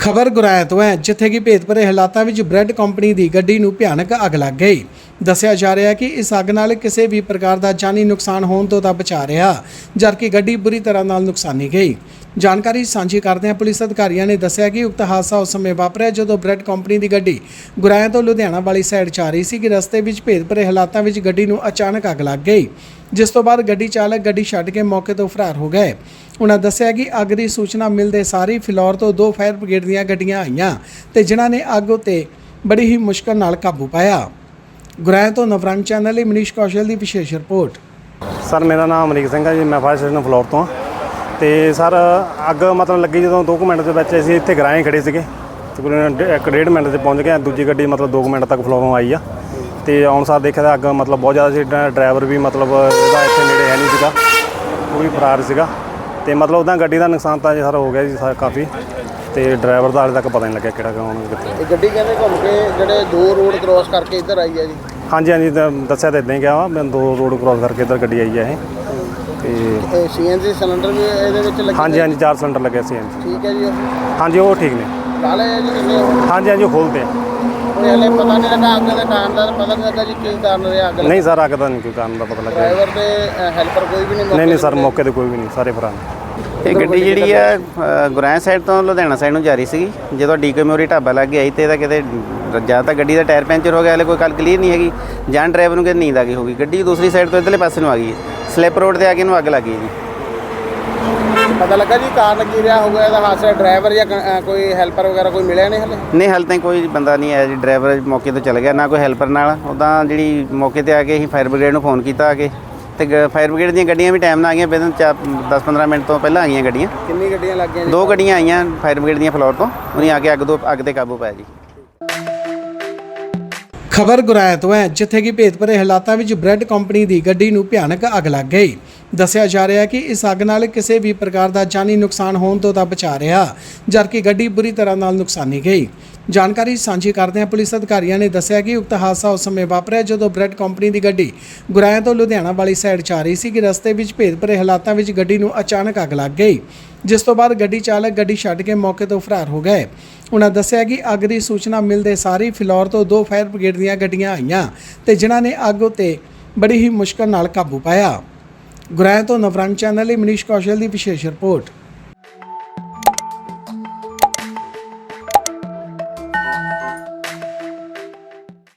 ਖਬਰ ਗੁਰਾਇਆ ਤੋਂ ਹੈ, ਜਿੱਥੇ ਕਿ ਭੇਤਭਰੇ ਹਾਲਾਤਾਂ ਵਿੱਚ ਬ੍ਰੈਡ ਕੰਪਨੀ ਦੀ ਗੱਡੀ ਨੂੰ ਭਿਆਨਕ ਅੱਗ ਲੱਗ ਗਈ। ਦੱਸਿਆ ਜਾ ਰਿਹਾ ਹੈ ਕਿ ਇਸ ਅੱਗ ਨਾਲ ਕਿਸੇ ਵੀ ਪ੍ਰਕਾਰ ਦਾ ਜਾਨੀ ਨੁਕਸਾਨ ਹੋਣ ਤੋਂ ਤਾਂ ਬਚਾ ਰਿਹਾ ਜਦਕਿ ਗੱਡੀ ਬੁਰੀ ਤਰ੍ਹਾਂ ਨਾਲ ਨੁਕਸਾਨੀ ਗਈ। ਜਾਣਕਾਰੀ ਸਾਂਝੀ ਕਰਦਿਆਂ ਪੁਲਿਸ ਅਧਿਕਾਰੀਆਂ ਨੇ ਦੱਸਿਆ ਕਿ ਉਕਤ ਹਾਦਸਾ ਉਸ ਸਮੇਂ ਵਾਪਰਿਆ ਜਦੋਂ ਬ੍ਰੈਡ ਕੰਪਨੀ ਦੀ ਗੱਡੀ ਗੁਰਾਇਆ ਤੋਂ ਲੁਧਿਆਣਾ ਵਾਲੀ ਸਾਈਡ 'ਚ ਆ ਰਹੀ ਸੀ ਕਿ ਰਸਤੇ ਵਿੱਚ ਭੇਦਭਰੇ ਹਾਲਾਤਾਂ ਵਿੱਚ ਗੱਡੀ ਨੂੰ ਅਚਾਨਕ ਅੱਗ ਲੱਗ ਗਈ, ਜਿਸ ਤੋਂ ਬਾਅਦ ਗੱਡੀ ਚਾਲਕ ਗੱਡੀ ਛੱਡ ਕੇ ਮੌਕੇ ਤੋਂ ਫਰਾਰ ਹੋ ਗਏ। ਉਹਨਾਂ ਦੱਸਿਆ ਕਿ ਅੱਗ ਦੀ ਸੂਚਨਾ ਮਿਲਦੇ ਸਾਰੀ ਫਿਲੌਰ ਤੋਂ ਦੋ ਫਾਇਰ ਬ੍ਰਿਗੇਡ ਦੀਆਂ ਗੱਡੀਆਂ ਆਈਆਂ ਤੇ ਜਿਨ੍ਹਾਂ ਨੇ ਅੱਗ ਉਤੇ ਬੜੀ ਹੀ ਮੁਸ਼ਕਲ ਨਾਲ ਕਾਬੂ ਪਾਇਆ। ਗੁਰਾਇਆ ਤੋਂ ਨਵਰੰਗ ਚੈਨਲ ਲਈ ਮਨੀਸ਼ ਕੌਸ਼ਲ ਦੀ ਵਿਸ਼ੇਸ਼ ਰਿਪੋਰਟ। ਸਰ, ਮੇਰਾ ਨਾਮ ਅਮਰੀਕ ਸਿੰਘ ਹੈ ਜੀ, ਮੈਂ ਫਾਇਰ ਸਟੇਸ਼ਨ ਫਲੋਰ ਤੋਂ ਹਾਂ। ਤੇ ਸਰ, ਅੱਗ ਮਤਲਬ ਲੱਗੀ ਜਦੋਂ 2 ਮਿੰਟ ਦੇ ਵਿੱਚ ਅਸੀਂ ਇੱਥੇ ਗਰਾਏ ਖੜੇ ਸੀਗੇ। ਤਕਰੀਬਨ ਡੇ- ਇੱਕ ਡੇਢ ਮਿੰਟ 'ਤੇ ਪਹੁੰਚ ਗਏ ਦੂਜੀ ਗੱਡੀ ਮਤਲਬ 2 ਮਿੰਟ ਤੱਕ ਫਲੋਰੋਂ ਆਈ ਆ। ਤੇ ਆਉਣ ਸਾਰ ਦੇਖਿਆ ਤਾਂ ਅੱਗ ਮਤਲਬ ਬਹੁਤ ਜ਼ਿਆਦਾ ਸੀ ਡਰਾਈਵਰ ਵੀ ਮਤਲਬ ਇਹਦਾ ਇੱਥੇ ਨੇੜੇ ਹੈ ਨਹੀਂ ਸੀਗਾ ਉਹ ਵੀ ਫਰਾਰ ਸੀਗਾ। ਤੇ ਮਤਲਬ ਉਹਦਾ ਗੱਡੀ ਦਾ ਨੁਕਸਾਨ ਤਾਂ ਜੀ ਸਰ ਹੋ ਗਿਆ ਜੀ ਕਾਫੀ। ਤੇ ਡਰਾਈਵਰ ਦਾ ਹਾਲੇ ਤੱਕ ਪਤਾ ਨਹੀਂ ਲੱਗਿਆ ਕਿਹੜਾ ਕੌਣ ਕਿੱਥੇ ਇਹ ਗੱਡੀ ਕਹਿੰਦੇ ਘੁੰਮ ਕੇ ਜਿਹੜੇ ਦੋ ਰੋਡ ਕ੍ਰੋਸ ਕਰਕੇ ਇੱਧਰ ਆਈ ਹੈ ਜੀ? ਹਾਂਜੀ ਹਾਂਜੀ ਤਾਂ ਦੱਸਿਆ ਤਾਂ ਇਦਾਂ ਹੀ ਗਿਆ ਵਾ ਮੈਂ ਦੋ ਰੋਡ ਕ੍ਰਾਸ ਕਰਕੇ ਇੱਧਰ ਗੱਡੀ ਆਈ ਹੈ ਇਹ। ਤੇ ਇਹ ਸੀਐਨਜੀ ਸਿਲੰਡਰ ਵੀ ਇਹਦੇ ਵਿੱਚ ਲੱਗੇ ਹਾਂਜੀ ਹਾਂਜੀ ਚਾਰ ਸਿਲੰਡਰ ਲੱਗੇ ਸੀ ਹਾਂਜੀ ਠੀਕ ਹੈ ਜੀ ਉਹ? ਹਾਂਜੀ ਉਹ ਠੀਕ ਨੇ। ਲਾ ਲਏ ਜੀ ਕਿੰਨੇ ਹਾਂਜੀ ਹਾਂਜੀ ਉਹ ਖੋਲਦੇ ਆ। ਕੋਈ ਹਲੇ ਪਤਾ ਨਹੀਂ ਲੱਗਾ ਅੱਗ ਦੇ ਕਾਰਨ ਦਾ ਪਤਾ ਨਹੀਂ ਲੱਗਾ ਜੀ ਕੀ ਕਾਰਨ ਰਿਹਾ ਅੱਗ ਨਹੀਂ ਸਰ ਅੱਗ ਦਾ ਨਹੀਂ ਕੋਈ ਕਾਰਨ ਦਾ ਪਤਾ ਲੱਗਿਆ। ਡਰਾਈਵਰ ਤੇ ਹੈਲਪਰ ਕੋਈ ਵੀ ਨਹੀਂ ਨਹੀਂ ਨਹੀਂ ਸਰ ਮੌਕੇ ਤੇ ਕੋਈ ਵੀ ਨਹੀਂ ਸਾਰੇ ਨੇ। ਇਹ ਗੱਡੀ ਜਿਹੜੀ ਆ ਗੁਰਾਇਆ ਸਾਈਡ ਤੋਂ ਲੁਧਿਆਣਾ ਸਾਈਡ ਨੂੰ ਜਾ ਰਹੀ ਸੀਗੀ। ਜਦੋਂ ਡੀਕੇ ਮੋਰੀ ਢਾਬਾ ਲੱਗ ਗਿਆ ਤੇ ਇਹਦਾ ਕਿਤੇ ਜਾਂ ਤਾਂ ਗੱਡੀ ਦਾ ਟਾਇਰ ਪੈਂਚਰ ਹੋ ਗਿਆ ਹਲੇ ਕੋਈ ਗੱਲ ਕਲੀਅਰ ਨਹੀਂ ਹੈਗੀ। ਜਾਂ ਡਰਾਈਵਰ ਨੂੰ ਕਿਤੇ ਨੀਂਦ ਆ ਗਈ ਹੋਗੀ ਗੱਡੀ ਦੂਸਰੀ ਸਾਈਡ ਤੋਂ ਇਧਰਲੇ ਪਾਸੇ ਨੂੰ ਆ ਗਈ ਸਲਿੱਪ ਰੋਡ ਤੇ ਆ ਕੇ ਇਹਨੂੰ ਅੱਗ ਲੱਗ ਗਈ ਜੀ। ਪਤਾ ਲੱਗਾ ਜੀ ਕਾਰਨ ਕੀ ਰਿਹਾ ਹੋਊਗਾ ਇਹਦਾ ਹਾਦਸਾ ਡਰਾਈਵਰ ਜਾਂ ਕੋਈ ਹੈਲਪਰ ਵਗੈਰਾ ਕੋਈ ਮਿਲਿਆ ਨਹੀਂ ਹਲੇ? ਨਹੀਂ ਹਾਲੇ ਤਾਈਂ ਕੋਈ ਬੰਦਾ ਨਹੀਂ ਆਇਆ ਜੀ। ਡਰਾਈਵਰ ਮੌਕੇ ਤੋਂ ਚਲ ਗਿਆ ਨਾ ਕੋਈ ਹੈਲਪਰ ਨਾਲ। ਉਦਾਂ ਜਿਹੜੀ ਮੌਕੇ ਤੇ ਆ ਕੇ ਅਸੀਂ ਫਾਇਰ ਬ੍ਰਿਗੇਡ ਨੂੰ ਫੋਨ ਕੀਤਾ ਆ ਕੇ। ਤੇ ਫਾਇਰ ਬ੍ਰਿਗੇਡ ਦੀਆਂ ਗੱਡੀਆਂ ਵੀ ਟਾਈਮ ਨਾਲ ਆ ਗਈਆਂ ਬਿਦਨ 10-15 ਮਿੰਟ ਤੋਂ ਪਹਿਲਾਂ ਆ ਗਈਆਂ ਗੱਡੀਆਂ। ਕਿੰਨੀ ਗੱਡੀਆਂ ਲੱਗੀਆਂ ਜੀ? ਦੋ ਗੱਡੀਆਂ ਆਈਆਂ ਫਾਇਰ ਬ੍ਰਿਗੇਡ ਦੀਆਂ ਫਲੋਰ ਤੋਂ ਉਹਨੇ ਆ ਕੇ ਅੱਗ ਤੋਂ ਅੱਗ ਤੇ ਕਾਬੂ ਪਾਇਆ ਜੀ। ਖਬਰ ਗੁਰਾਇਆ ਤੋਂ ਹੈ ਜਿੱਥੇ ਕਿ ਭੇਤਭਰੇ ਹਾਲਾਤਾਂ ਵਿੱਚ ਬ੍ਰੈਡ ਕੰਪਨੀ ਦੀ ਗੱਡੀ ਨੂੰ ਭਿਆਨਕ ਅੱਗ ਲੱਗ ਗਈ। ਦੱਸਿਆ ਜਾ ਰਿਹਾ ਹੈ ਕਿ ਇਸ ਅੱਗ ਨਾਲ ਕਿਸੇ ਵੀ ਪ੍ਰਕਾਰ ਦਾ ਜਾਨੀ ਨੁਕਸਾਨ ਹੋਣ ਤੋਂ ਤਾਂ ਬਚਾ ਰਿਹਾ ਜਦਕਿ ਗੱਡੀ ਬੁਰੀ ਤਰ੍ਹਾਂ ਨਾਲ ਨੁਕਸਾਨੀ ਗਈ। ਜਾਣਕਾਰੀ ਸਾਂਝੀ ਕਰਦਿਆਂ ਪੁਲਿਸ ਅਧਿਕਾਰੀਆਂ ਨੇ ਦੱਸਿਆ ਕਿ ਉਕਤ ਹਾਦਸਾ ਉਸ ਸਮੇਂ ਵਾਪਰਿਆ ਜਦੋਂ ਬ੍ਰੈਡ ਕੰਪਨੀ ਦੀ ਗੱਡੀ ਗੁਰਾਇਆ ਤੋਂ ਲੁਧਿਆਣਾ ਵਾਲੀ ਸਾਈਡ 'ਚ ਆ ਰਹੀ ਸੀ ਕਿ ਰਸਤੇ ਵਿੱਚ ਭੇਤਭਰੇ ਹਾਲਾਤਾਂ ਵਿੱਚ ਗੱਡੀ ਨੂੰ ਅਚਾਨਕ ਅੱਗ ਲੱਗ ਗਈ, ਜਿਸ ਤੋਂ ਬਾਅਦ ਗੱਡੀ ਚਾਲਕ ਗੱਡੀ ਛੱਡ ਕੇ ਮੌਕੇ ਤੋਂ ਫਰਾਰ ਹੋ ਗਏ। ਉਹਨਾਂ ਦੱਸਿਆ ਕਿ ਅੱਗ ਦੀ ਸੂਚਨਾ ਮਿਲਦੇ ਸਾਰ ਹੀ ਫਿਲੌਰ ਤੋਂ ਦੋ ਫਾਇਰ ਬ੍ਰਿਗੇਡ ਦੀਆਂ ਗੱਡੀਆਂ ਆਈਆਂ ਤੇ ਜਿਨ੍ਹਾਂ ਨੇ ਅੱਗ ਉਤੇ ਬੜੀ ਹੀ ਮੁਸ਼ਕਲ ਨਾਲ ਕਾਬੂ ਪਾਇਆ। ਗੁਰਾਇਆ ਤੋਂ ਨਵਰੰਗ ਚੈਨਲ ਲਈ ਮਨੀਸ਼ ਕੌਸ਼ਲ ਦੀ ਵਿਸ਼ੇਸ਼ ਰਿਪੋਰਟ।